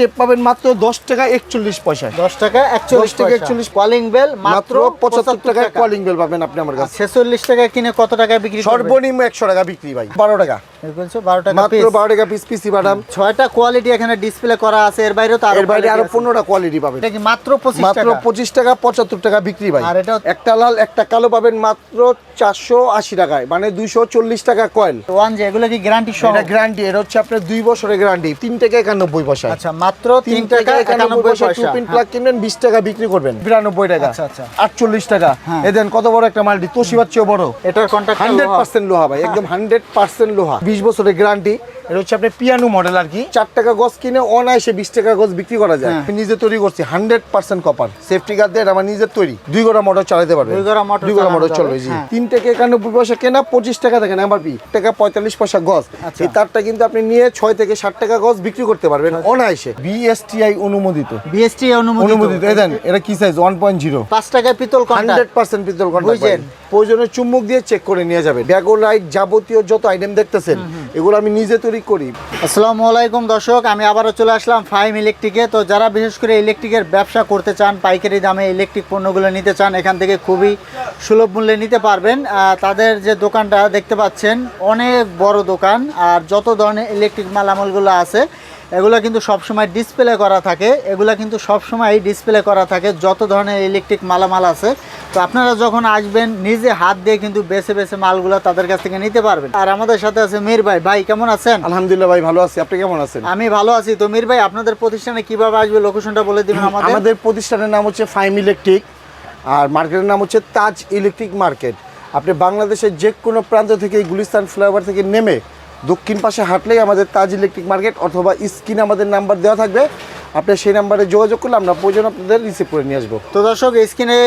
Tape পাবেন মাত্র দশ টাকা একচল্লিশ পয়সা। দশ টাকা একচল্লিশ 10 টাকা একচল্লিশ কলিং বেল মাত্র পঁচাত্তর টাকায় কলিং বেল পাবেন আপনি আমার কাছে। ছেচল্লিশ টাকা কিনে কত টাকা বিক্রি সর্বনিম্ন একশো টাকা বিক্রি ভাই। বারো টাকা। বারো টাকা মাত্র বারো টাকা পিস পিসি বাদাম ছয়টা কোয়ালিটি এখানে ডিসপ্লে করা আছে এর তো বাইরে আরও পনেরোটা কোয়ালিটি পাবেন। এটা কি মাত্র পঁচিশ মাত্র টাকা? পঁচিশ টাকা পঁচাত্তর টাকা বিক্রি ভাই। আর এটা- একটা লাল একটা কালো পাবেন মাত্র চারশো আশি টাকায় মানে দুইশো চল্লিশ টাকা কয়েল ওয়ান যে এগুলো কি গ্যারান্টি সহ? এটা গ্যারান্টি এটা হচ্ছে আপনার দুই বছরের গ্যারান্টি তিন টাকা একানব্বই পয়সা আচ্ছা মাত্র তিন টাকা একানব্বই একানব্বই পয়সা। টু পিন প্লাগ কিনবেন বিশ টাকা বিক্রি করবেন। বিরানব্বই টাকা। আচ্ছা, আচ্ছা। আটচল্লিশ টাকা। হ্যাঁ। এ দেন কত বড় একটা মাল্টি? তোশিবার চেয়েও বড়। এটার কন্ট্যাক্ট হান্ড্রেড পার্সেন্ট লোহা ভাই একদম হান্ড্রেড পার্সেন্ট লোহা। বিশ বছরের গ্যারান্টি এটা হচ্ছে আপনার পিয়ানো মডেল আর কি। চার টাকা গজ কিনে অনায়াসে বিশ টাকা গজ বিক্রি করা যায়। হ্যাঁ। আমি নিজে তৈরি করছি hundred percent copper safety guard দিয়ে আমার নিজের তৈরি। দুই গোড়া মোটর চালাতে পারবে। দুই গোড়া মোটর দুই গোড়া মোটর চলবে জি। হ্যাঁ। তিন টাকা একানব্বই পয়সা কেনা পঁচিশ টাকা দেখেন এমআরপি টাকা পঁয়তাল্লিশ পয়সা গজ। আচ্ছা। এই তারটা কিন্তু আপনি নিয়ে ছয় থেকে ষাট টাকা গজ বিক্রি করতে পারবেন অনায়াসে। বিএসটিআই অনুমোদিত। বিএসটিআই অনুমোদিত। অনুমোদিত। এই দেন এটা কি সাইজ ওয়ান পয়েন্ট জিরো পাঁচ টাকায় পিতল হান্ড্রেড পার্সেন্ট পিতল বুঝছেন? কন্টাক্ট প্রয়োজনে চুম্বক দিয়ে চেক করে নিয়ে যাবেন ব্যাগোলাইট যাবতীয় যত আইটেম দেখতেছেন এগুলো আমি নিজে তৈরি করি। আসসালামু আলাইকুম দর্শক। আমি আবারও চলে আসলাম ফাইম ইলেকট্রিকে তো যারা বিশেষ করে ইলেকট্রিকের ব্যবসা করতে চান পাইকারি দামে ইলেকট্রিক পণ্যগুলো নিতে চান এখান থেকে খুবই সুলভ মূল্যে নিতে পারবেন। তাদের যে দোকানটা দেখতে পাচ্ছেন অনেক বড় দোকান। আর যত ধরনের ইলেকট্রিক মালামালগুলো আছে এগুলো কিন্তু সবসময় ডিসপ্লে করা থাকে। এগুলো কিন্তু সবসময় ডিসপ্লে করা থাকে যত ধরনের ইলেকট্রিক মালামাল আছে। তো আপনারা যখন আসবেন নিজে হাত দিয়ে কিন্তু বেছে বেছে মালগুলো তাদের কাছ থেকে নিতে পারবেন। আর আমাদের সাথে আছে মীর ভাই। ভাই কেমন আছেন? আলহামদুলিল্লাহ ভাই ভালো আছি। আপনি কেমন আছেন? আমি ভালো আছি। তো মীর ভাই আপনাদের প্রতিষ্ঠানে কীভাবে আসবে? লোকেশনটা বলে দিবেন আমাদের। আমাদের প্রতিষ্ঠানের নাম হচ্ছে ফাইম ইলেকট্রিক আর মার্কেটের নাম হচ্ছে তাজ ইলেকট্রিক মার্কেট আপনি বাংলাদেশের যে কোনো প্রান্ত থেকে গুলিস্তান ফ্লাইওভার থেকে নেমে দক্ষিণ পাশে হাঁটলেই আমাদের তাজ ইলেকট্রিক মার্কেট অথবা স্ক্রিনে আমাদের নাম্বার দেওয়া থাকবে। আপনি সেই নাম্বারে যোগাযোগ করলে আমরা প্রয়োজন আপনাদের রিসিভ করে নিয়ে আসব। তো দর্শক স্ক্রিনে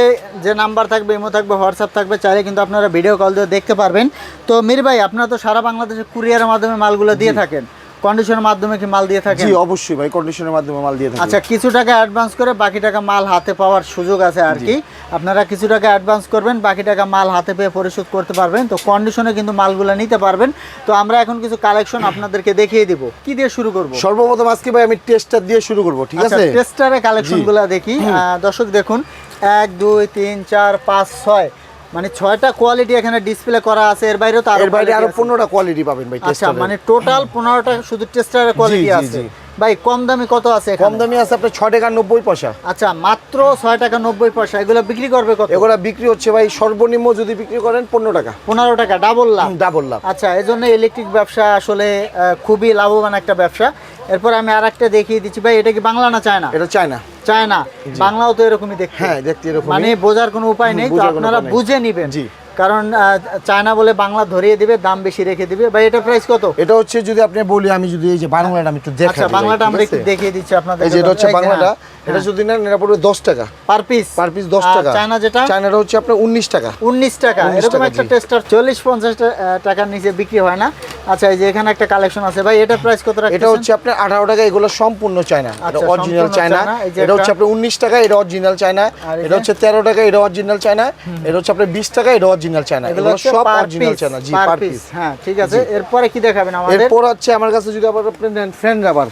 যে নাম্বার থাকবে ইমো থাকবে হোয়াটসঅ্যাপ থাকবে চাইলে কিন্তু আপনারা ভিডিও কল দিয়ে দেখতে পারবেন। তো মীর ভাই আপনারা তো সারা বাংলাদেশে কুরিয়ারের মাধ্যমে মালগুলো দিয়ে থাকেন। কন্ডিশনের মাধ্যমে কি মাল দিয়ে থাকেন? জি অবশ্যই ভাই কন্ডিশনের মাধ্যমে মাল দিয়ে থাকি। আচ্ছা কিছু টাকা অ্যাডভান্স করে বাকি টাকা মাল হাতে পাওয়ার সুযোগ আছে আর কি। আপনারা কিছু টাকা অ্যাডভান্স করবেন বাকি টাকা মাল হাতে পেয়ে পরিশোধ করতে পারবেন। তো কন্ডিশনে কিন্তু মালগুলো নিতে পারবেন। তো আমরা এখন কিছু কালেকশন আপনাদেরকে দেখিয়ে দিব। কি দিয়ে শুরু করব? সর্বপ্রথম আজকে ভাই আমি টেস্টার দিয়ে শুরু করব ঠিক আচ্ছা আছে? টেস্টারের কালেকশনগুলো দেখি। দর্শক দেখুন এক দুই তিন চার পাঁচ ছয়। মানে ছয়টা কোয়ালিটি এখানে ডিসপ্লে করা আছে এর বাইরেও তো আরও বাইরে আরও। পনেরোটা কোয়ালিটি পাবেন ভাই আচ্ছা মানে টোটাল পনেরোটা শুধু টেস্টারের কোয়ালিটি আছে। ভাই কম দামি কত আছে কম? দামি আছে আপনার ছয় টাকা নব্বই পয়সা। আচ্ছা মাত্র ছয় টাকা নব্বই পয়সা। এগুলো বিক্রি করবে কত? এগুলো বিক্রি হচ্ছে ভাই সর্বনিম্ন যদি বিক্রি করেন পনেরো টাকা পনেরো টাকা ডাবল লাভ। ডাবল লাভ। আচ্ছা এই জন্য ইলেকট্রিক ব্যবসা আসলে খুবই লাভবান একটা ব্যবসা। এরপর আমি আর একটা দেখিয়ে দিচ্ছি। ভাই এটা কি বাংলা না চায়না? এটা চায়না। চায়না। বাংলাও তো এরকমই দেখতে। হ্যাঁ দেখতে এরকম মানে বোঝার কোনো উপায় নেই তো আপনারা বুঝে নেবেন। জি। কারণ আহ, চায়না বলে বাংলা ধরিয়ে দিবে দাম বেশি রেখে দিবে। ভাই এটা প্রাইস কত? এটা হচ্ছে যদি আপনি বলি আমি যদি এই যে বাংলাটা আমি একটু দেখাই আচ্ছা বাংলাটা আমরা একটু দেখিয়ে দিচ্ছি আপনাদের এই যে এটা হচ্ছে বাংলাটা। এটা যদি নেন এটা পড়বে দশ টাকা। Per piece? পার পিস দশ টাকা। চায়না যেটা? চায়নাটা হচ্ছে আপনার উনিশ টাকা। উনিশ টাকা। এরকম একটা টেস্টার চল্লিশ পঞ্চাশ টাকার নিচে বিক্রি হয় না। আচ্ছা এই যে এখানে একটা কালেকশন আছে। ভাই এটার প্রাইস কত এটা হচ্ছে আপনার আঠারো টাকা এগুলো সম্পূর্ণ চায়না। এটা আচ্ছা, অরিজিনাল চায়না। চায়না, এটা হচ্ছে আপনার উনিশ টাকা এটা অরিজিনাল চায়না। এটা হচ্ছে তেরো টাকা এটা অরিজিনাল চায়না। এটা হচ্ছে আপনার বিশ টাকা এটা অরিজিনাল চায়না। এগুলো সব অরিজিনাল চায়না। জি পার পিস হ্যাঁ ঠিক আছে। এরপরে কি দেখাবেন আমাদের? এরপর হচ্ছে আমার কাছে যদি আবার আপনি নেন ফ্যান রাবার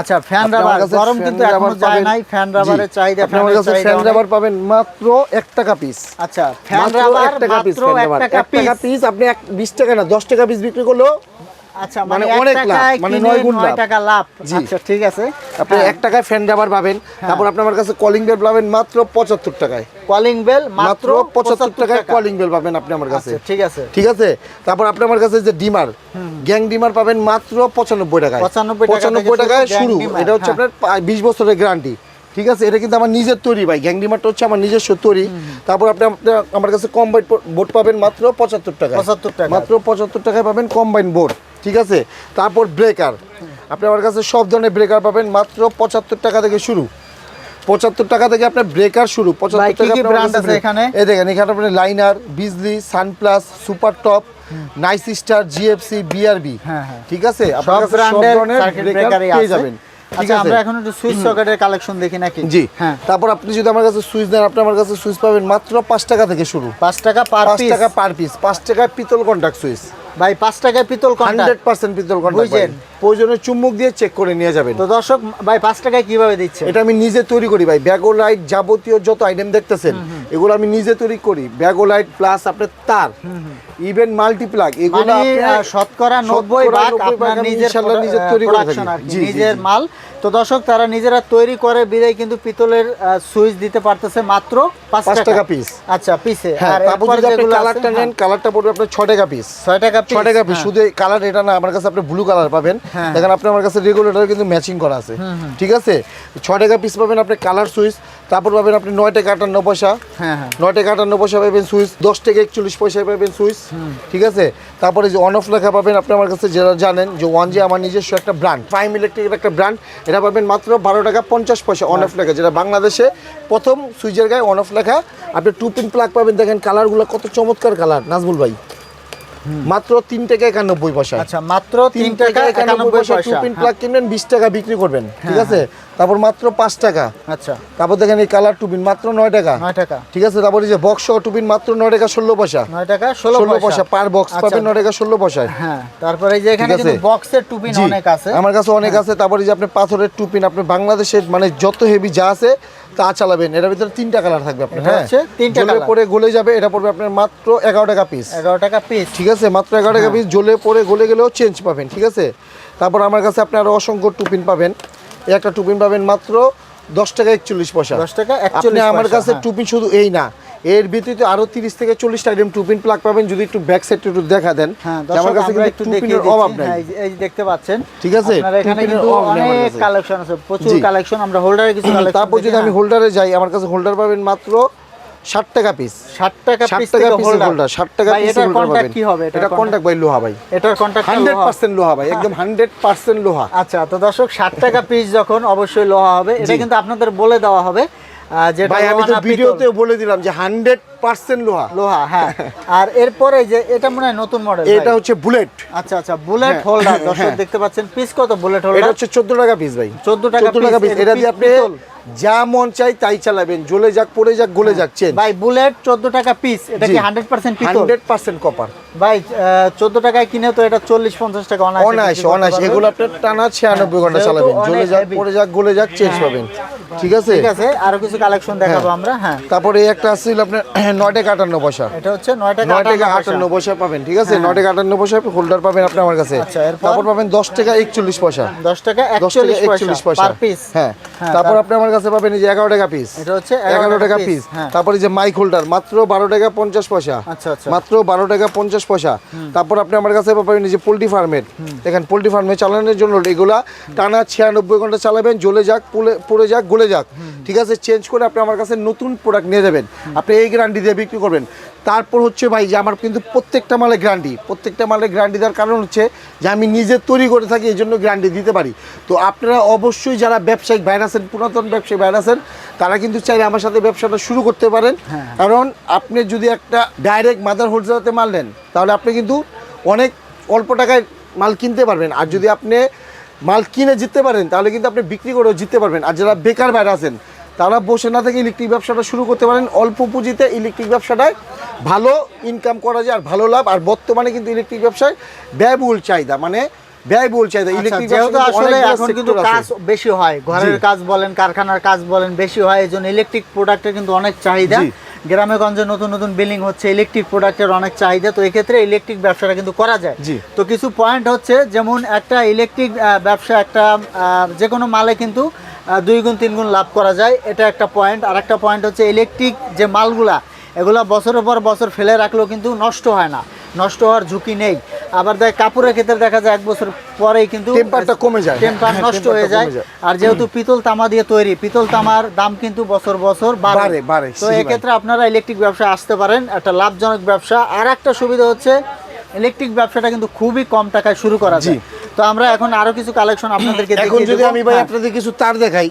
আচ্ছা ফ্যান রাবার গরম কিন্তু এখনও যায় নাই ফ্যান রাবারের চাহিদা আপনি আমার কাছে ফ্যান রাবার পাবেন মাত্র 1 টাকা পিস আচ্ছা ফ্যান মাত্র রাবার এক টাকা পিস মাত্র ফ্যান টাকা পিস আপনি এক বিশ টাকা না দশ টাকা পিস বিক্রি করলেও আচ্ছা মানে মানে অনেক লাভ, মানে নয় গুণ লাভ। টাকা লাভ। আচ্ছা ঠিক আছে। আপনি এক টাকায় ফ্যান রাবার পাবেন। তারপর আপনি আমার কাছে কলিং বেল পাবেন মাত্র পঁচাত্তর টাকায়। কলিং বেল মাত্র পঁচাত্তর টাকায় কলিং বেল পাবেন আপনি আমার কাছে। আচ্ছা ঠিক আছে। ঠিক আছে? তারপর আপনি আমার কাছে যে ডিমার গ্যাং ডিমার পাবেন মাত্র পঁচানব্বই টাকায়। 95 টাকা পঁচানব্বই টাকায় শুরু। এটা হচ্ছে হ্যাঁ। আপনার বিশ বছরের গ্যারান্টি ঠিক আছে? এটা কিন্তু আমার নিজের তৈরি ভাই। গ্যাং ডিমারটা হচ্ছে আমার নিজস্ব তৈরি। তারপর আপনি আমার কাছে কম্বাইন বোর্ড পাবেন মাত্র পঁচাত্তর টাকা 75 টাকায়। মাত্র পঁচাত্তর টাকায় পাবেন কম্বাইন বোর্ড ঠিক আছে? তারপর ব্রেকার আপনি আমার কাছে সব ধরনের ব্রেকার পাবেন মাত্র পঁচাত্তর টাকা থেকে শুরু। পঁচাত্তর টাকা থেকে আপনার ব্রেকার শুরু। পঁচাত্তর টাকা আপনার আছে এখানে? এই দেখেন এখানে আপনি liner Bijli Sunplus super top nice star GFC BRB হ্যাঁ, হ্যাঁ। ঠিক আছে? সব আপনার কাছে সব ধরনের সার্কিট পেয়ে যাবেন। ঠিক আচ্ছা আছে? আমরা এখন একটু সুইচ সকেটের কালেকশন দেখি নাকি? জি। হ্যাঁ। তারপর আপনি যদি আমার কাছে সুইচ দেন আপনি আমার কাছে সুইচ পাবেন মাত্র পাঁচ টাকা থেকে শুরু। পাঁচ টাকা পার টাকা পার পিস পাঁচ টাকা পিতল কন্টাক্ট সুইচ ভাই পাঁচ টাকায় পিতল হান্ড্রেড পার্সেন্ট পিতল কন্টাক্ট বুঝছেন? প্রয়োজনে চুম্বক দিয়ে চেক করে নিয়ে যাবেন। তো দর্শক ভাই পাঁচ টাকায় কীভাবে দিচ্ছে এটা আমি নিজে তৈরি করি ভাই। ব্যাগোলাইট যাবতীয় যত আইটেম দেখতেছেন এগুলো আমি নিজে তৈরি করি। ব্যাগোলাইট প্লাস আপনার তার ইভেন মাল্টিপ্লাগ এগুলো মানে শতকরা নব্বই ভাগ আপনার নিজের তৈরি করে নিজের মাল। তো দর্শক তারা নিজেরা তৈরি করে বিদায় কিন্তু পিতলের সুইচ দিতে পারতেছে মাত্র পাঁচ টাকা। পিস আচ্ছা পিসে হ্যাঁ আর তারপর যদি আপনি কালারটা নেন কালারটা পড়বে আপনার ছ টাকা পিস হ্যাঁ, ছয় টাকা ছ পিস টাকা পিস শুধু কালার এটা না আমার কাছে আপনি ব্লু কালার পাবেন। হ্যাঁ। দেখেন আপনি আমার কাছে রেগুলেটর কিন্তু ম্যাচিং করা আছে। ঠিক আছে? ছ টাকা পিস পাবেন আপনি কালার সুইচ তারপর পাবেন আপনি নয় টাকা আটান্ন পয়সা। হ্যাঁ হ্যাঁ। নয় টাকা আটান্ন পয়সা পাবেন সুইচ দশ টাকা একচল্লিশ পয়সায় পাবেন সুইচ। ঠিক আছে? তারপরে যে অন অফ লেখা পাবেন আপনি আমার কাছে যারা জানেন যে ওয়ান জি আমার নিজস্ব একটা ব্র্যান্ড প্রাইম ইলেকট্রিকের একটা ব্র্যান্ড এটা পাবেন মাত্র বারো টাকা পঞ্চাশ পয়সা অন অফ লেখা যেটা বাংলাদেশে প্রথম সুইচের গায়ে অন অফ লেখা। আপনি টু পিন প্লাগ পাবেন দেখেন কালারগুলো কত চমৎকার কালার নাজবুল ভাই। মাত্র তিন টাকা একানব্বই পয়সা। আচ্ছা মাত্র তিন টাকা একানব্বই পয়সা টু পিন প্লাগ কিনবেন বিশ টাকা বিক্রি করবেন ঠিক আছে? তারপর মাত্র পাঁচ টাকা। আচ্ছা। তারপর দেখেন এই কালার মাত্র নয় টাকা। নয় টাকা। ঠিক আছে? তারপরে যে বক্স মাত্র নয় টাকা ষোলো পয়সা। নয় টাকা ষোলো পয়সা। পার বক্স আচ্ছা। পাবেন নয় টাকা ষোলো পয়সায় হ্যাঁ তারপরে এই যে এখানে কিন্তু বক্সের টুপিন অনেক আছে। আমার কাছে অনেক আছে। তারপরে যে আপনি পাথরের টুপিন আপনি বাংলাদেশের মানে যত হেভি যা আছে তা চালাবেন। এটার ভিতরে তিনটা কালার থাকবে আপনার হ্যাঁ? তিনটা জ্বলে পরে গলে যাবে এটা পড়বে আপনার মাত্র এগারো টাকা পিস এগারো টাকা পিস ঠিক আছে? মাত্র এগারো টাকা পিস জ্বলে পরে গলে গেলেও চেঞ্জ পাবেন ঠিক আছে? তারপর আমার কাছে আপনি আরও অসংখ্য টুপিন পাবেন। এই একটা টুপিন পাবেন মাত্র দশ টাকা একচল্লিশ পয়সা। দশ টাকা আপনি আমার কাছে হ্যাঁ। টুপিন শুধু এই না এর ভিতরে আরও তিরিশ থেকে চল্লিশ আইটেম টুপিন প্লাগ পাবেন যদি একটু ব্যাক সাইড একটু দেখা দেন। হ্যাঁ আমার কাছে কিন্তু একটু টুপিনের অভাব নাই। হ্যাঁ, এই যে- দেখতে পাচ্ছেন ঠিক আছে? এখানে কিন্তু অনেক কালেকশন আছে প্রচুর কালেকশন আমরা হোল্ডারে কিছু তারপর যদি আমি হোল্ডারে যাই আমার কাছে হোল্ডার পাবেন মাত্র ষাট টাকা পিস 60 টাকা ষাট পিস টাকা পিস হোল্ডার ষাট টাকা পিস হোল্ডার কি হবে? এটা কন্টাক্ট ভাই লোহা ভাই। এটার কন্টাক্ট হান্ড্রেড পার্সেন্ট লোহা ভাই একদম হান্ড্রেড পার্সেন্ট লোহা। আচ্ছা তো দর্শক 60 টাকা পিস যখন অবশ্যই লোহা হবে। এটা কিন্তু আপনাদের বলে দেওয়া হবে যেটা ভাই আমি তো ভিডিওতে বলে দিলাম যে হান্ড্রেড পার্সেন্ট লোহা। লোহা হ্যাঁ। আর এরপরে যে এটা মনে হয় নতুন মডেল এটা হচ্ছে বুলেট। আচ্ছা আচ্ছা বুলেট হ্যাঁ, হোল্ডার। দর্শক হ্যাঁ। দেখতে পাচ্ছেন পিস কত বুলেট এটা হচ্ছে চোদ্দ টাকা পিস ভাই। 14 টাকা 14 টাকা পিস এটা দিয়ে আপনি যা মন চাই তাই চালাবেন। জ্বলে যাক পড়ে যাক গলে যাক চেন ভাই বুলেট 14 টাকা পিস এটা কি 100% পিতল? হান্ড্রেড পার্সেন্ট কপার ভাই চোদ্দ টাকায় কিনে তো এটা চল্লিশ পঞ্চাশ টাকা অনায়াসে অনায়াস অনায়াস। এগুলো আপনার টানা ছিয়ানব্বই ঘণ্টা চালাবেন। জ্বলে যাক। পড়ে যাক গলে যাক চেঞ্জ পাবেন। ঠিক আছে ঠিক আছে? আরও কিছু কালেকশন দেখাবো হ্যাঁ। আমরা হ্যাঁ। তারপরে একটা আসছিল আপনার নয় টাকা আটান্ন পয়সা? এটা হচ্ছে নয় টাকা নয় টাকা আটান্ন পয়সা। পাবেন ঠিক আছে? নয় টাকা আটান্ন পয়সা হোল্ডার পাবেন আপনি আমার কাছে। আচ্ছা, তারপর পাবেন দশ টাকা একচল্লিশ পয়সা। দশ টাকা একচল্লিশ পয়সা হ্যাঁ। হ্যাঁ, তারপর তার- আপনি আমার কাছে পাবেন এই যে এগারো টাকা পিস এটা হচ্ছে এগারো টাকা পিস হ্যাঁ। তারপরে যে মাইক হোল্ডার মাত্র বারো টাকা পঞ্চাশ পয়সা। মাত্র বারো টাকা পঞ্চাশ পয়সা। তারপর আপনি আমার কাছে পাবেন যে পোলট্রি ফার্মের দেখেন পোলট্রি ফার্মে চালানোর জন্য এগুলা টানা ছিয়ানব্বই ঘণ্টা চালাবেন জ্বলে যাক পড়ে যাক গলে যাক। ঠিক আছে? চেঞ্জ করে আপনি আমার কাছে নতুন প্রোডাক্ট নিয়ে যাবেন। আপনি এই গ্যারান্টি দিয়ে বিক্রি করবেন। তারপর হচ্ছে ভাই যে আমার কিন্তু প্রত্যেকটা মালে গ্যারান্টি প্রত্যেকটা মালে গ্যারান্টি দেওয়ার কারণ হচ্ছে যে আমি নিজে তৈরি করে থাকি এই জন্য গ্যারান্টি দিতে পারি। তো আপনারা অবশ্যই যারা ব্যবসায়িক বাইরে আছেন পুরাতন ব্যবসায়ী বাইরে আছেন তারা কিন্তু চাইলে আমার সাথে ব্যবসাটা শুরু করতে পারেন। কারণ আপনি যদি একটা ডাইরেক্ট মাদার হোলসেলাতে মাল নেন তাহলে আপনি কিন্তু অনেক অল্প টাকায় মাল কিনতে পারবেন। আর যদি আপনি মাল কিনে জিততে পারেন তাহলে কিন্তু আপনি বিক্রি করেও জিততে পারবেন। আর যারা বেকার বাইরে আছেন তারা বসে না থেকে ইলেকট্রিক ব্যবসাটা শুরু করতে পারেন। অল্প পুঁজিতে ইলেকট্রিক ব্যবসাটায় ভালো ইনকাম করা যায় আর ভালো লাভ। আর বর্তমানে কিন্তু ইলেকট্রিক ব্যবসায় ব্যয়বহুল চাহিদা মানে ব্যয়বহুল চাহিদা। আচ্ছা, ইলেকট্রিক যেহেতু আসলে এখন কিন্তু কাজ বেশি হয় ঘরের কাজ বলেন কারখানার কাজ বলেন বেশি হয় এই জন্য ইলেকট্রিক প্রোডাক্টের কিন্তু অনেক চাহিদা। গ্রামে গঞ্জে নতুন নতুন বিল্ডিং হচ্ছে ইলেকট্রিক প্রোডাক্টের অনেক চাহিদা। তো এক্ষেত্রে ইলেকট্রিক ব্যবসাটা কিন্তু করা যায়। তো কিছু পয়েন্ট হচ্ছে যেমন একটা ইলেকট্রিক ব্যবসা একটা আহ, যে কোনো মালে কিন্তু দুই গুণ তিন গুণ লাভ করা যায়। এটা একটা পয়েন্ট আর একটা পয়েন্ট হচ্ছে ইলেকট্রিক যে মালগুলা এগুলা বছরের পর বছর ফেলে রাখলেও কিন্তু নষ্ট হয় না। নষ্ট হওয়ার ঝুঁকি নেই। আবার দেখ কাপড়ের ক্ষেত্রে দেখা যায় এক বছর পরেই কিন্তু টেম্পারটা কমে যায়। টেম্পার হ্যাঁ, নষ্ট হয়ে যায়। আর যেহেতু পিতল তামা দিয়ে তৈরি পিতল তামার দাম কিন্তু বছর বছর বাড়ে, বাড়ে তো এক্ষেত্রে আপনারা ইলেকট্রিক ব্যবসা আসতে পারেন। একটা লাভজনক ব্যবসা। আর একটা সুবিধা হচ্ছে ইলেকট্রিক ব্যবসাটা কিন্তু খুবই কম টাকায় শুরু করা যায়। তো আমরা এখন আরও কিছু কালেকশন আপনাদেরকে এখন যদি আমি ভাই হ্যাঁ। আপনাদের কিছু তার দেখাই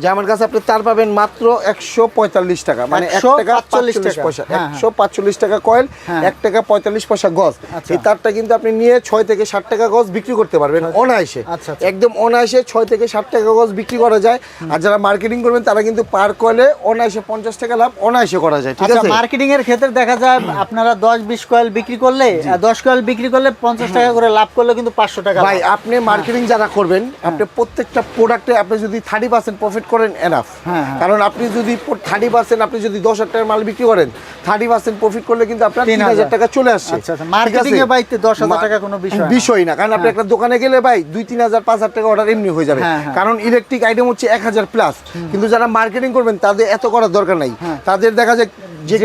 যে আমার কাছে আপনি তার পাবেন মাত্র একশো পঁয়তাল্লিশ টাকা। মানে এক টাকা পাঁচচল্লিশ পয়সা। হ্যাঁ, একশো পাঁচচল্লিশ টাকা কয়েল হ্যাঁ। এক টাকা পঁয়তাল্লিশ পয়সা গজ। আচ্ছা। এই তারটা কিন্তু আপনি নিয়ে ছয় থেকে ষাট টাকা গজ বিক্রি করতে পারবেন অনায়াসে। আচ্ছা, আচ্ছা। একদম অনায়াসে ছয় থেকে ষাট টাকা গজ বিক্রি করা যায়। আর যারা মার্কেটিং করবেন তারা কিন্তু পার কয়েলে অনায়াসে পঞ্চাশ টাকা লাভ অনায়াসে করা যায়। ঠিক আচ্ছা আছে? মার্কেটিং এর ক্ষেত্রে দেখা যায় আপনারা দশ বিশ কয়েল বিক্রি করলে দশ কয়েল বিক্রি করলে পঞ্চাশ টাকা করে লাভ করলে কিন্তু পাঁচশো টাকা ভাই আপনি মার্কেটিং যারা করবেন আপনি প্রত্যেকটা প্রোডাক্টে আপনি যদি থার্টি পার্সেন্ট প্রফিট করেন এনাফ হ্যাঁ, হ্যাঁ। কারণ আপনি যদি থার্টি পার্সেন্ট আপনি যদি দশ হাজার টাকার মাল বিক্রি করেন থার্টি পার্সেন্ট প্রফিট করলে কিন্তু আপনার তিন হাজার টাকা চলে আসছে আচ্ছা, আচ্ছা। ঠিক Marketing আছে? এ ভাই তো 10,000 টাকা কোনো বিষয় না। বিষয় না কারণ আপনি একটা দোকানে গেলে ভাই দুই তিন হাজার পাঁচ হাজার টাকা অর্ডার এমনি হয়ে যাবে হ্যাঁ, হ্যাঁ। কারণ ইলেকট্রিক আইটেম হচ্ছে এক হাজার প্লাস কিন্তু যারা মার্কেটিং করবেন তাদের এত করার দরকার নাই হ্যাঁ। তাদের দেখা যায় যে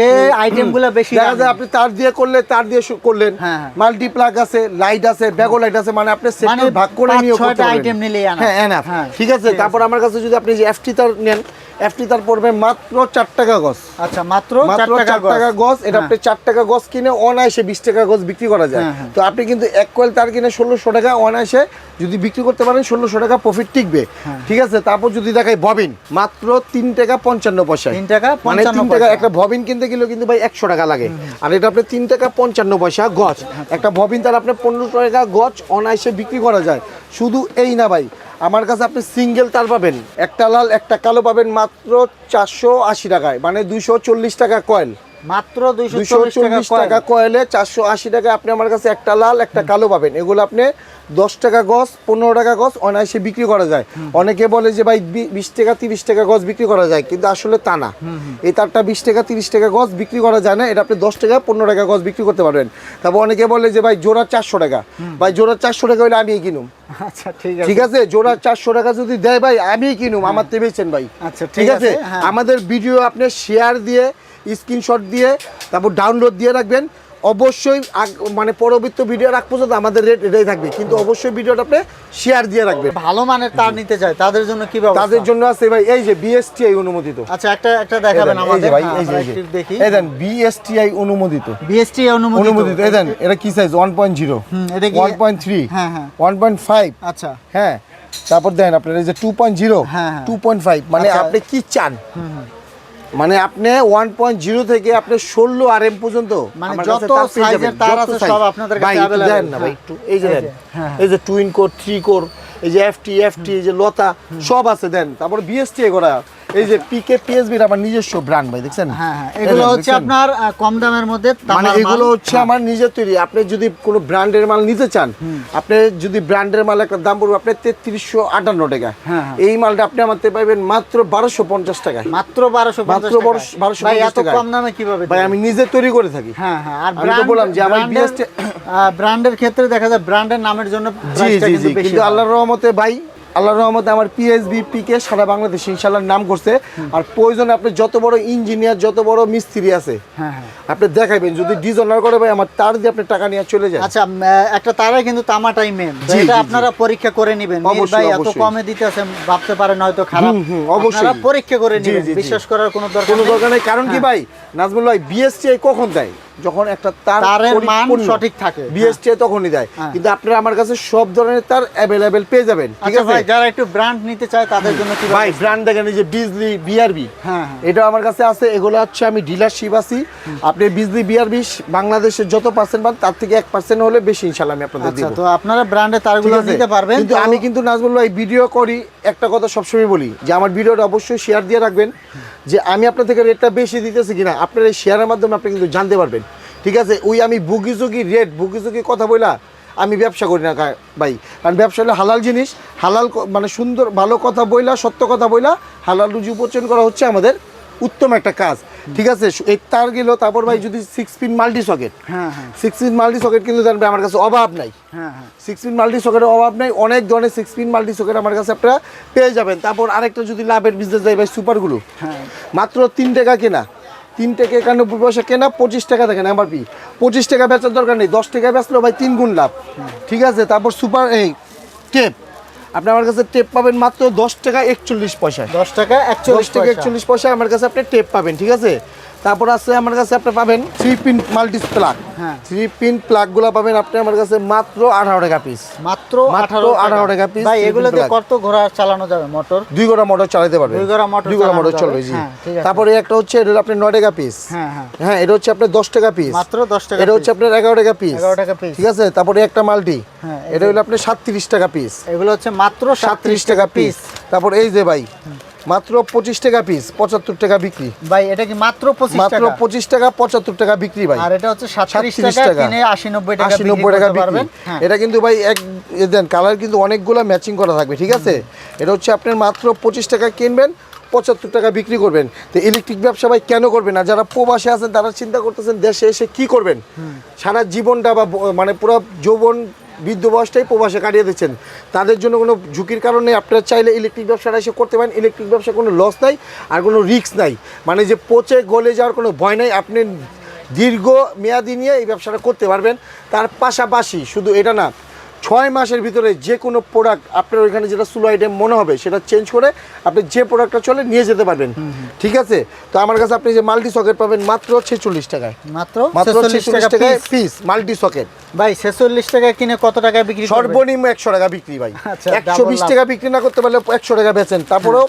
আইটেমগুলো বেশি দেখা যায় আপনি তার দিয়ে করলে তার দিয়ে করলেন হ্যাঁ, হ্যাঁ। মাল্টিপ্লাগ আছে লাইট আছে ব্যাগো লাইট আছে মানে আপনি ভাগ করে পাঁচ, নিয়ে ছয়টা item হ্যাঁ enough। হ্যাঁ, ঠিক আছে ঠিক আছে। তারপর আমার কাছে যদি আপনি যে এফটি তার নেন এফটি তার পড়বে মাত্র চার টাকা গজ। আচ্ছা মাত্র মাত্র চার টাকা গজ। এটা আপনি চার টাকা গজ কিনে অনায়াসে বিশ টাকা গজ বিক্রি করা যায়। হ্যাঁ, হ্যাঁ। তো আপনি কিন্তু এক কোয়েল তার কিনে ষোলোশো টাকা অনায়াসে যদি বিক্রি করতে পারেন ষোলোশো টাকা প্রফিট টিকবে। হ্যাঁ। ঠিক আছে? তারপর যদি দেখাই ববিন মাত্র তিন টাকা পঞ্চান্ন পয়সা তিন টাকা মানে তিন টাকা একটা ববিন কিনতে গেলেও কিন্তু ভাই একশো টাকা লাগে। আর এটা আপনি তিন টাকা পঞ্চান্ন পয়সা গজ। একটা ববিন তার আপনি পনেরো টাকা গজ অনায়াসে বিক্রি করা যায়। শুধু এই না ভাই আমার কাছে আপনি সিঙ্গেল তার পাবেন। একটা লাল, একটা কালো পাবেন মাত্র চারশো আশি টাকায় মানে দুশো চল্লিশ টাকা কয়েল মাত্র দুইশো দুইশো চল্লিশ টাকা কয়েলে চারশো আশি টাকা আপনি আমার কাছে একটা লাল একটা কালো পাবেন। এগুলো আপনি দশ টাকা গজ পনেরো টাকা গজ অনায়াসে বিক্রি করা যায়। অনেকে বলে যে ভাই বি- বিশ টাকা তিরিশ টাকা গজ বিক্রি করা যায়। কিন্তু আসলে তা না। এই তারটা বিশ টাকা তিরিশ টাকা গজ বিক্রি করা যায় না। এটা আপনি দশ টাকা পনেরো টাকা গজ বিক্রি করতে পারবেন। তারপর অনেকে বলে যে ভাই জোড়া চারশো টাকা। ভাই জোড়া চারশো টাকা হলে আমি কিনুম। আচ্ছা ঠিক আছে। ঠিক আছে? জোড়া চারশো টাকা যদি দেয় ভাই আমি কিনুম। আমার থেকে বেচেন ভাই। আচ্ছা, ঠিক আছে, হ্যাঁ। আমাদের ভিডিও আপনি শেয়ার দিয়ে স্ক্রিনশট দিয়ে তারপর ডাউনলোড দিয়ে রাখবেন। অবশ্যই মানে পরবর্তী ভিডিও রাখ পর্যন্ত আমাদের রেট এটাই থাকবে। কিন্তু অবশ্যই ভিডিওটা আপনি শেয়ার দিয়ে রাখবেন। ভালো মানের তার নিতে চায় তাদের জন্য কি ব্যবস্থা? তাদের জন্য আছে ভাই এই যে বিএসটিআই অনুমোদিত। আচ্ছা একটা একটা দেখাবেন আমাদের ভাই হ্যাঁ, এই যে দেখি। এই দেন বিএসটিআই অনুমোদিত। বিএসটিআই অনুমোদিত। অনুমোদিত এই দেন এটা কি সাইজ ওয়ান পয়েন্ট জিরো হুম, এটা কি- ওয়ান পয়েন্ট থ্রি হ্যাঁ, হ্যাঁ। ওয়ান পয়েন্ট ফাইভ আচ্ছা। হ্যাঁ তারপর দেন আপনার এই যে টু পয়েন্ট জিরো হ্যাঁ, হ্যাঁ। টু পয়েন্ট ফাইভ মানে আচ্ছা। আপনি কি চান? মানে আপনি ওয়ান পয়েন্ট জিরো থেকে আপনি ষোলো আর এম পর্যন্ত মানে যত তার আছে সব আপনাদের কাছে ভাই, দেন না ভাই হ্যাঁ। একটু এই যে দেন। হ্যাঁ, এই যে টুইন কোর থ্রি কোর এই যে এফটি এফটি এই যে লতা সব আছে দেন। তারপর বিএসটি করা। এই যে পিকে পিএসবির আমার নিজস্ব ব্র্যান্ড ভাই দেখছেন? হ্যাঁ হ্যাঁ এগুলো হচ্ছে আপনার কম দামের মধ্যে মানে এগুলো হচ্ছে আমার নিজের তৈরি। আপনি যদি কোনো ব্র্যান্ডের মাল নিতে চান আপনি যদি ব্র্যান্ডের মাল একটা দাম পড়বে আপনার তেত্রিশশো আটান্ন টাকা। হ্যাঁ, হ্যাঁ। এই মালটা আপনি আমার থেকে পাইবেন মাত্র বারোশো পঞ্চাশ টাকায়। মাত্র বারোশো মাত্র বারোশো- এত কম দামে কীভাবে ভাই আমি নিজে তৈরি করে থাকি। হ্যাঁ হ্যাঁ আর আমি তো বললাম যে আমার ব্র্যান্ডের ক্ষেত্রে দেখা যায় ব্র্যান্ডের নামের জন্য জি জি কিন্তু আল্লাহর রহমতে ভাই আল্লাহর রহমতে আমার পিএসবি পিকে সারা বাংলাদেশে ইনশাল্লাহ নাম করছে। আর প্রয়োজনে আপনি যত বড় ইঞ্জিনিয়ার যত বড় মিস্ত্রি আছে হ্যাঁ হ্যাঁ। আপনি দেখাবেন যদি ডিজাইনার করে ভাই আমার তার দিয়ে আপনি টাকা নিয়ে চলে যান। আচ্ছা একটা তারাই কিন্তু তামাটাই মেন এটা আপনারা পরীক্ষা করে নেবেন। অবশ্যই, ভাই এত। কমে দিতেছে ভাবতে পারেন হয়তো খারাপ। অবশ্যই। আপনারা পরীক্ষা করে নেবেন। বিশ্বাস করার কোনো দরকার কোনো নেই। দরকার নেই। কারণ কি ভাই নাজমুল ভাই বিএসটিআই কখন দেয়? যখন একটা তার তারের মান সঠিক থাকে। বিএসটি তখনই দেয়। হ্যাঁ। কিন্তু আপনারা আমার কাছে সব ধরনের তার অ্যাভেলেবেল পেয়ে যাবেন ঠিক আচ্ছা আছে? ভাই যারা একটু ব্র্যান্ড নিতে চায় তাদের জন্য কি ভাই ব্র্যান্ড দেখেন এই যে বিজলি বিআরবি হ্যাঁ, হ্যাঁ। এটা আমার কাছে আছে এগুলো হচ্ছে আমি ডিলারশিপ আছি। আপনি বিজলি বিআরবি বাংলাদেশের যত পার্সেন্ট পান তার থেকে এক পার্সেন্ট হলে বেশি ইনশাল্লাহ আমি আপনাদের আচ্ছা তো আপনারা ব্র্যান্ডে তারগুলো নিতে পারবেন কিন্তু আমি কিন্তু নাজমুল ভাই ভিডিও করি একটা কথা সবসময় বলি যে আমার ভিডিওটা অবশ্যই শেয়ার দিয়ে রাখবেন যে আমি আপনার থেকে রেটটা বেশি দিতেছি কিনা আপনার এই শেয়ারের মাধ্যমে আপনি কিন্তু জানতে পারবেন। ঠিক আছে ওই আমি বুগি জুগি রেট বুগি জুগি কথা বইলা আমি ব্যবসা করি না ভাই। কারণ ব্যবসা হলো হালাল জিনিস হালাল মানে সুন্দর ভালো কথা বইলা সত্য কথা বইলা হালাল রুজি উপার্জন করা হচ্ছে আমাদের উত্তম একটা কাজ। ঠিক আছে এই তার গেল তারপর ভাই যদি সিক্স পিন মাল্টি সকেট হ্যাঁ সিক্স পিন মাল্টি সকেট কিন্তু জানবে আমার কাছে অভাব নাই। হ্যাঁ হ্যাঁ। সিক্স পিন মাল্টি সকেটের অভাব নাই অনেক ধরনের সিক্স পিন মাল্টি সকেট আমার কাছে আপনারা পেয়ে যাবেন। তারপর আরেকটা যদি লাভের বিজনেস যায় ভাই সুপারগুলো হ্যাঁ। মাত্র তিন টাকা কেনা। তিন টাকা একানব্বই পয়সা কেনা পঁচিশ টাকা দেখেন এমআরপি পঁচিশ টাকা বেচার দরকার নেই দশ টাকা বেচলেও ভাই তিন গুণ লাভ। ঠিক আছে তারপর সুপার এই টেপ আপনি আমার কাছে টেপ পাবেন মাত্র দশ টাকা একচল্লিশ পয়সা দশ টাকা একচল্লিশ টাকা টাকা একচল্লিশ পয়সা আমার কাছে আপনি টেপ পাবেন ঠিক আছে? তারপর আছে আমার কাছে আপনি পাবেন থ্রি পিন মাল্টি প্লাগ হ্যাঁ। থ্রি পিন প্লাগগুলো পাবেন আপনি আমার কাছে মাত্র আঠারো টাকা পিস মাত্র মাত্র 18 18 টাকা piece, ভাই এগুলো দিয়ে কত ঘোড়া চালানো যাবে? মোটর? দুই গোড়া মোটর চালাতে পারবেন। দুই গোড়া motor দুই চালানো মোটর চলবে জি। হ্যাঁ। তারপরে একটা হচ্ছে এটা হলো আপনার নয় টাকা পিস হ্যাঁ হ্যাঁ। হ্যাঁ এটা হচ্ছে আপনার দশ টাকা পিস মাত্র দশ টাকা এটা হচ্ছে আপনার এগারো টাকা পিস 11 টাকা piece। ঠিক আছে? তারপরে একটা মাল্টি হ্যাঁ, এটা হলো আপনার সাতত্রিশ টাকা পিস এগুলো হচ্ছে মাত্র সাতত্রিশ টাকা পিস তারপর এই যে ভাই মাত্র পঁচিশ টাকা পিস পঁচাত্তর টাকা বিক্রি। ভাই এটা কি মাত্র মাত্র পঁচিশ টাকা পঁচাত্তর টাকা বিক্রি ভাই। আর এটা হচ্ছে সাতত্রিশ টাকা। আশি নব্বই টাকা আশি নব্বই টাকা বিক্রি। হ্যাঁ। এটা কিন্তু ভাই এক দেন কালার কিন্তু অনেকগুলো ম্যাচিং করা থাকবে ঠিক আছে? এটা হচ্ছে আপনার মাত্র পঁচিশ টাকা কিনবেন পঁচাত্তর টাকা বিক্রি করবেন। তো ইলেকট্রিক ব্যবসা ভাই কেন করবেন না? যারা প্রবাসে আছেন তারা চিন্তা করতেছেন দেশে এসে কি করবেন? সারা জীবনটা বা মানে পুরো যৌবন বৃদ্ধ বয়সটাই প্রবাসে কাটিয়ে দিচ্ছেন। তাদের জন্য কোনো ঝুঁকির কারণে আপনারা চাইলে ইলেকট্রিক ব্যবসাটা এসে করতে পারেন। ইলেকট্রিক ব্যবসা কোনো লস নাই আর কোনো রিক্স নাই। মানে যে পচে গলে যাওয়ার কোনো ভয় নাই। আপনি দীর্ঘ মেয়াদি নিয়ে এই ব্যবসাটা করতে পারবেন। তার পাশাপাশি শুধু এটা না ছয় মাসের ভিতরে যে কোনো প্রোডাক্ট আপনার ওইখানে যেটা স্লো আইটেম মনে হবে সেটা চেঞ্জ করে আপনি যে প্রোডাক্টটা চলে নিয়ে যেতে পারবেন। ঠিক আছে? তো আমার কাছে আপনি যে মাল্টি সকেট পাবেন মাত্র ছেচল্লিশ টাকায়। মাত্র মাত্র ছেচল্লিশ টাকায় পিস মাল্টি সকেট ভাই ছেচল্লিশ টাকা কিনে কত টাকায় বিক্রি সর্বনিম্ন একশো টাকা বিক্রি ভাই। আচ্ছা, একশো বিশ টাকা বিক্রি না করতে পারলে একশো টাকা বেচেন। তারপরেও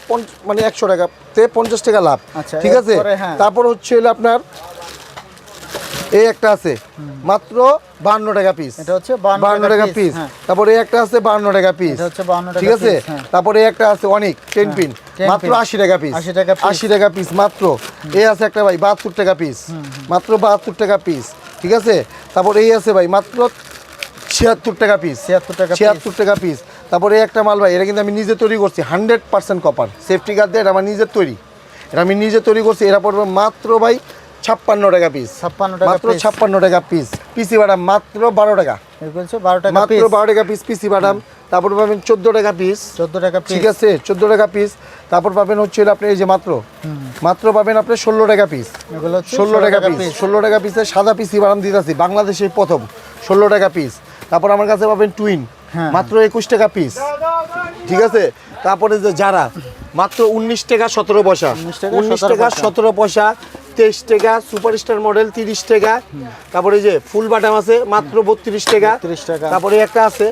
মানে একশো টাকাতে পঞ্চাশ টাকা লাভ। আচ্ছা, ঠিক আছে? হ্যাঁ। তারপর হচ্ছে হলো আপনার এই একটা আছে। মাত্র বান্ন টাকা পিস এটা হচ্ছে বান্ন টাকা পিস হ্যাঁ। তারপরে এই একটা আছে বান্ন টাকা পিস হচ্ছে ঠিক আছে? হ্যাঁ। তারপরে একটা আছে অনেক টেন পিন মাত্র আশি টাকা পিস 80 টাকা আশি টাকা পিস মাত্র। এই আছে একটা ভাই বাহাত্তর টাকা পিস মাত্র বাহাত্তর টাকা পিস ঠিক আছে? তারপর এই আছে ভাই মাত্র ছিয়াত্তর টাকা পিস 76 টাকা। ছিয়াত্তর টাকা পিস তারপরে একটা মাল ভাই এটা কিন্তু আমি নিজে তৈরি করছি hundred percent copper safety guard দিয়ে এটা আমার নিজের তৈরি। এটা আমি নিজে তৈরি করছি এরা পড়বে মাত্র ভাই ছাপ্পান্ন টাকা পিস 56 টাকা মাত্র ছাপ্পান্ন টাকা পিস পিসি বাটা মাত্র বারো টাকা। বারো টাকা মাত্র পিস বারো টাকা পিস পিসি বাদাম তারপর পাবেন চোদ্দ টাকা পিস চোদ্দ টাকা ঠিক আছে চোদ্দ টাকা পিস তারপর পাবেন হচ্ছে আপনি এই যে মাত্র। মাত্র পাবেন আপনি ষোলো টাকা পিস ষোলো টাকা পিস ষোলো টাকা পিসের সাদা পিসি বাদাম দিতেছি বাংলাদেশে প্রথম। ষোলো টাকা পিস তারপর আমার কাছে পাবেন টুইন হ্যাঁ। মাত্র একুশ টাকা পিস ঠিক আছে? তারপরে যে যারা মাত্র উনিশ টাকা সতেরো পয়সা। উনিশ টাকা সতেরো পয়সা। তেইশ টাকা সুপারস্টার মডেল তিরিশ টাকা তারপরে যে ফুল বাটাম আছে মাত্র বত্রিশ টাকা 32 টাকা। তারপরে একটা আছে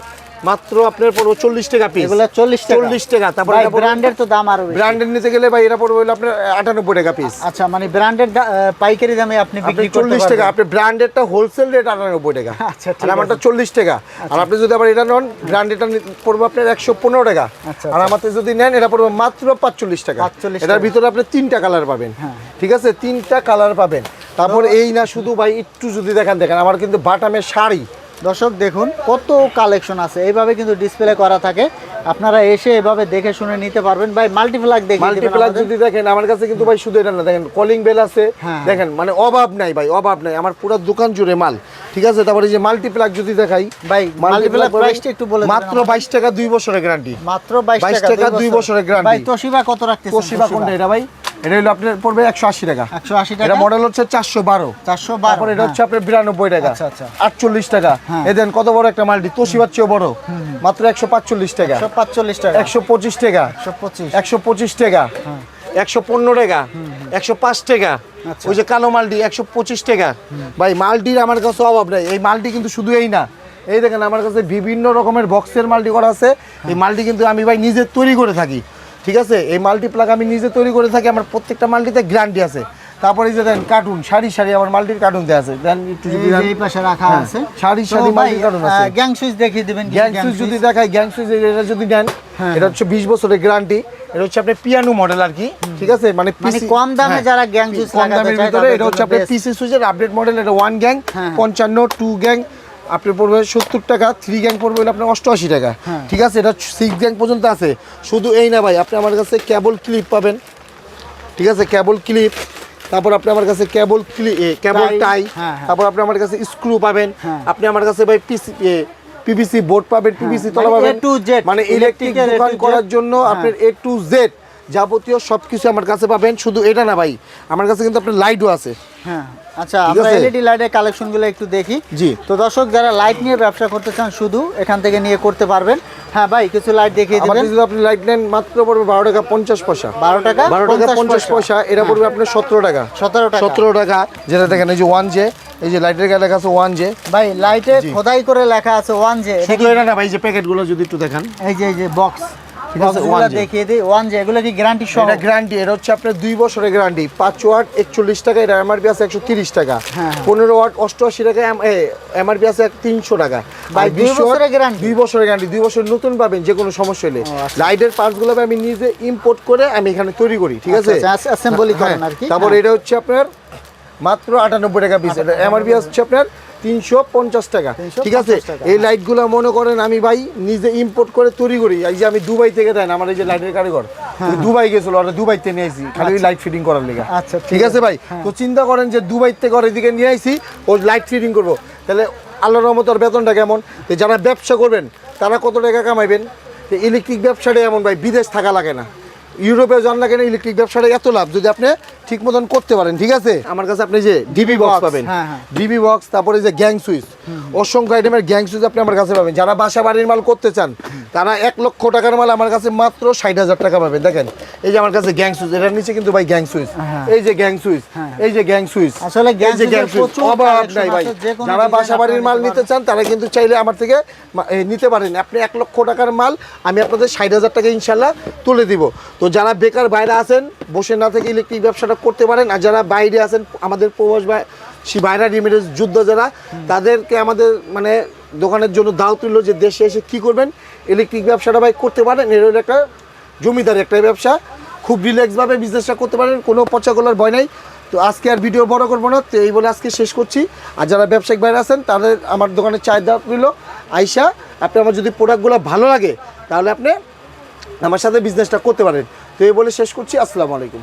মাত্র আপনার পড়ব চল্লিশ টাকা পিস এগুলো চল্লিশ টাকা। চল্লিশ টাকা তারপরে ব্র্যান্ডের তো দাম আরও ব্র্যান্ডের নিতে গেলে ভাই এটা পড়বে আপনার আটানব্বই টাকা পিস আচ্ছা মানে ব্র্যান্ডের পাইকারি দামে আপনি চল্লিশ টাকা আপনি ব্র্যান্ডেরটা হোলসেল রেট আটানব্বই টাকা। আচ্ছা, আর আমারটা চল্লিশ টাকা। আর আপনি যদি আবার এটা নেন ব্র্যান্ডেডটা পড়বে আপনার একশো পনেরো টাকা। আচ্ছা, আর আমাদের যদি নেন এটা পড়বে মাত্র পাঁচচল্লিশ টাকা। 45 এটার ভিতরে আপনি তিনটা কালার পাবেন। হ্যাঁ। ঠিক আছে? তিনটা কালার পাবেন। তারপর এই না শুধু ভাই একটু যদি দেখেন দেখেন। আমার কিন্তু বাটামের শাড়ি। দর্শক দেখুন কত কালেকশন আছে। এইভাবে কিন্তু ডিসপ্লে করা থাকে। আপনারা এসে এভাবে দেখে শুনে নিতে পারবেন। ভাই মাল্টিপ্লাগ দেখে মাল্টিপ্লার যদি দেখেন আমার কাছে কিন্তু ভাই শুধু এটা না দেখেন কলিং বেল আছে। হ্যাঁ। দেখেন মানে অভাব নাই ভাই অভাব নাই। আমার পুরো দোকান জুড়ে মাল। ঠিক আছে? তারপরে যে মাল্টিপ্লাগ যদি দেখাই ভাই, multiplag পাবেন price টা একটু বলে দিবেন মাত্র আমাকে। বাইশ টাকা দুই বছরের গ্যারান্টি মাত্র 22 22 টাকা দুই বছরের guarantee। ভাই তোশিবা কত রাখতেছেন? তোশিবা কোনটা এটা ভাই? এটা হলো আপনার পড়বে একশো আশি টাকা। 180 টাকা। এটা মডেল হচ্ছে চারশো বারো। 412 তারপর এটা হচ্ছে আপনার বিরানব্বই টাকা। আচ্ছা, আচ্ছা। আটচল্লিশ টাকা। হ্যাঁ। এ দেন কত বড় একটা মাল্টি তোশিবার চেয়েও বড়। মাত্র একশো পাঁচচল্লিশ টাকা। 145 টাকা। একশো পঁচিশ টাকা। 125 একশো পঁচিশ টাকা। একশো পনেরো টাকা। একশো পাঁচ টাকা। আচ্ছা। ওই যে কালো মালটি একশো পঁচিশ টাকা। ভাই মালটির আমার কাছে অভাব নাই। এই মালটি কিন্তু শুধু এই না। এই দেখেন আমার কাছে বিভিন্ন রকমের বক্সের মাল্টি করা আছে। এই মালটি কিন্তু আমি ভাই নিজে তৈরি করে থাকি। ঠিক আছে? এই মাল্টি প্লাগ আমি নিজে তৈরি করে থাকি আমার প্রত্যেকটা মাল্টিতে গ্যারান্টি আছে। তারপরে যে দেন কার্টুন সারি সারি আমার মাল্টির কার্টুন দেওয়া আছে। দেন একটু যদি এই পাশে রাখা হ্যাঁ, আছে। সারি সারি মাল্টির কার্টুন আছে। গ্যাং সুইচ দেখিয়ে দিবেন গ্যাং সুইচ যদি দেখাই গ্যাং সুইচ এটা যদি নেন হ্যাঁ, এটা হচ্ছে বিশ বছরের গ্যারান্টি এটা হচ্ছে আপনার পিয়ানো মডেল আর কি ঠিক আছে? মানে মানে কম দামে হ্যাঁ, যারা গ্যাং সুইচ লাগাতে চায় এটা হচ্ছে best। পিসি সুইচের আপডেট মডেল এটা ওয়ান গ্যাং হ্যাঁ। পঞ্চান্ন টু গ্যাং আপনার পড়বে সত্তর টাকা থ্রি গ্যাং পড়বে হলো আপনার অষ্টআশি টাকা। হ্যাঁ। ঠিক আছে? এটা সিক্স গ্যাং পর্যন্ত আছে। শুধু এই না ভাই আপনি আমার কাছে কেবল ক্লিপ পাবেন। ঠিক আছে? কেবল ক্লিপ তারপর আপনি আমার কাছে কেবল কেবল Tie, টাই হ্যাঁ, হ্যাঁ। তারপর আপনি আমার কাছে স্ক্রু পাবেন। হ্যাঁ। আপনি আমার কাছে ভাই পিসি পিভিসি বোর্ড পাবেন পিভিসি তলা মানে পাবেন। মানে ইলেকট্রিক দোকান করার জন্য হ্যাঁ। আপনার এ টু জেড যাবতীয় সব কিছু আমার কাছে পাবেন। শুধু এটা না ভাই আমার কাছে কিন্তু আপনার লাইটও আছে। হ্যাঁ আচ্ছা আমরা আছে? এলইডি লাইটের কালেকশনগুলো একটু দেখি। জি। তো দর্শক যারা লাইট নিয়ে ব্যবসা করতে চান শুধু এখান থেকে নিয়ে করতে পারবেন। হ্যাঁ ভাই কিছু লাইট দেখিয়ে দিবেন। যদি আপনি লাইট নেন মাত্র পড়বে টাকা পঞ্চাশ পয়সা। বারো টাকা বারো টাকা পঞ্চাশ পয়সা। এটা পড়বে আপনার টাকা। টাকা। যেটা দেখেন এই যে জে এই যে লাইটের গায়ে লেখা আছে জে ভাই লাইটে খোদাই করে লেখা আছে ওয়ান জে শুধু এটা না ভাই যে প্যাকেটগুলো যদি একটু দেখান। এই যে এই যে বক্স ঠিক আছে, বক্সগুলো 1J দেখিয়ে দিই ওয়ান জে এগুলো কি গ্যারান্টি সহ এটা গ্যারান্টি এটা হচ্ছে আপনার দুই বছরের গ্যারান্টি পাঁচ ওয়াট একচল্লিশ টাকা এটা এমআরপি আছে একশো তিরিশ টাকা হ্যাঁ। পনেরো ওয়াট অষ্টআশি টাকা এমআরপি আছে তিনশো টাকা আর দুই বছরের guarantee? দুই বছরের গ্যারান্টি দুই বছর নতুন পাবেন যে কোনো সমস্যা হলে ও, আচ্ছা। লাইটের পার্টসগুলো আমি নিজে ইম্পোর্ট করে আমি এখানে তৈরি করি ঠিক আছে আচ্ছা, আচ্ছা, করেন হ্যাঁ, আর কি। তারপর হ্যাঁ। এটা হচ্ছে আপনার মাত্র আটানব্বই টাকা পিস এটা এমআরপি হচ্ছে আপনার তিনশো পঞ্চাশ টাকা। ঠিক আছে? এই লাইটগুলো মনে করেন আমি ভাই নিজে ইম্পোর্ট করে তৈরি করি। এই যে আমি দুবাই থেকে দেন আমার এই যে লাইটের কারিগর। দুবাই গেছিল ওরা দুবাইতে নিয়ে আসি খালি ওই লাইট ফিটিং করার লেগে। আচ্ছা, ঠিক আছে ভাই? তো চিন্তা করেন যে দুবাই থেকে ওর এদিকে নিয়ে আসি ও লাইট ফিটিং করব। তাহলে আল্লাহর রহমত ওর বেতনটা কেমন? যারা ব্যবসা করবেন তারা কত টাকা কামাইবেন? তো ইলেকট্রিক ব্যবসাটা এমন ভাই বিদেশ থাকা লাগে না। ইউরোপে যান লাগে না ইলেকট্রিক ব্যবসাটা এত লাভ। যদি আপনি ঠিক মতন করতে পারেন ঠিক আছে? আমার কাছে আপনি যে ডিবি বক্স পাবেন। হ্যাঁ, হ্যাঁ। ডিবি বক্স তারপরে যে গ্যাং সুইচ অসংখ্য আইটেমের গ্যাং সুইচ আপনি আমার কাছে পাবেন। যারা বাসা বাড়ির মাল করতে চান তারা এক লক্ষ টাকার মাল আমার কাছে মাত্র ষাট হাজার টাকা পাবেন। দেখেন এই যে আমার কাছে গ্যাং সুইচ এটার নিচে কিন্তু ভাই গ্যাং সুইচ হ্যাঁ। এই যে গ্যাং সুইচ এই যে গ্যাং সুইচ আসলে এই যে গ্যাং সুইচ অভাব নাই ভাই। যারা বাসা বাড়ির মাল নিতে চান তারা কিন্তু চাইলে আমার থেকে নিতে পারেন। আপনি এক লক্ষ টাকার মাল আমি আপনাদের ষাট হাজার টাকা ইনশাল্লাহ তুলে দিব। তো যারা বেকার বাইরে আছেন বসে না থেকে ইলেকট্রিক ব্যবসাটা করতে পারেন। আর যারা বাইরে আছেন, আমাদের প্রবাস বা বাইরা রিমিডেন্স যুদ্ধ যারা, তাদেরকে আমাদের মানে দোকানের জন্য দাও তুললো যে দেশে এসে কি করবেন। ইলেকট্রিক ব্যবসাটা ভাই করতে পারেন, এর একটা জমিদার একটা ব্যবসা। খুব রিল্যাক্সভাবে বিজনেসটা করতে পারেন, কোনো পচা পচাগোলার ভয় নাই। তো আজকে আর ভিডিও বড় করব না, তো এই বলে আজকে শেষ করছি। আর যারা ব্যবসায়িক বাইরে আছেন, তাদের আমার দোকানে চাহিদা রইল আইসা আপনি আমার যদি প্রোডাক্টগুলো ভালো লাগে, তাহলে আপনি আমার সাথে বিজনেসটা করতে পারেন। তো এই বলে শেষ করছি, আসসালামু আলাইকুম।